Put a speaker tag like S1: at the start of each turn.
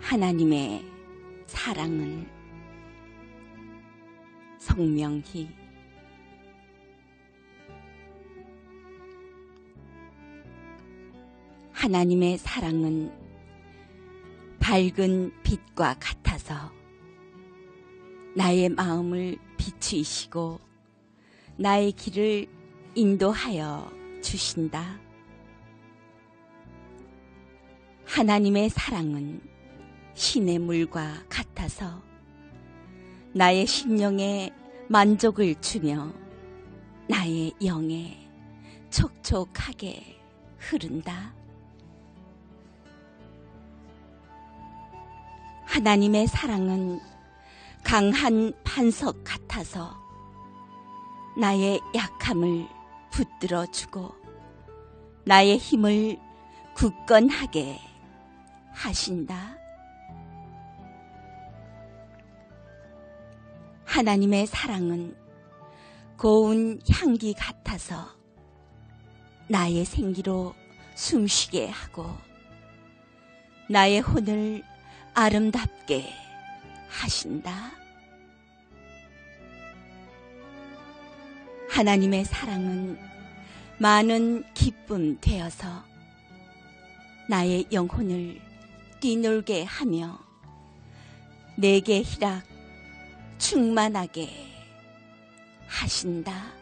S1: 하나님의 사랑은 성명희 하나님의 사랑은 밝은 빛과 같아서 나의 마음을 비추이시고 나의 길을 인도하여 주신다. 하나님의 사랑은 신의 물과 같아서 나의 심령에 만족을 주며 나의 영에 촉촉하게 흐른다. 하나님의 사랑은 강한 반석 같아서 나의 약함을 붙들어 주고 나의 힘을 굳건하게 하신다. 하나님의 사랑은 고운 향기 같아서 나의 생기로 숨쉬게 하고 나의 혼을 아름답게 하신다. 하나님의 사랑은 많은 기쁨 되어서 나의 영혼을 뛰놀게 하며 내게 희락 충만하게 하신다.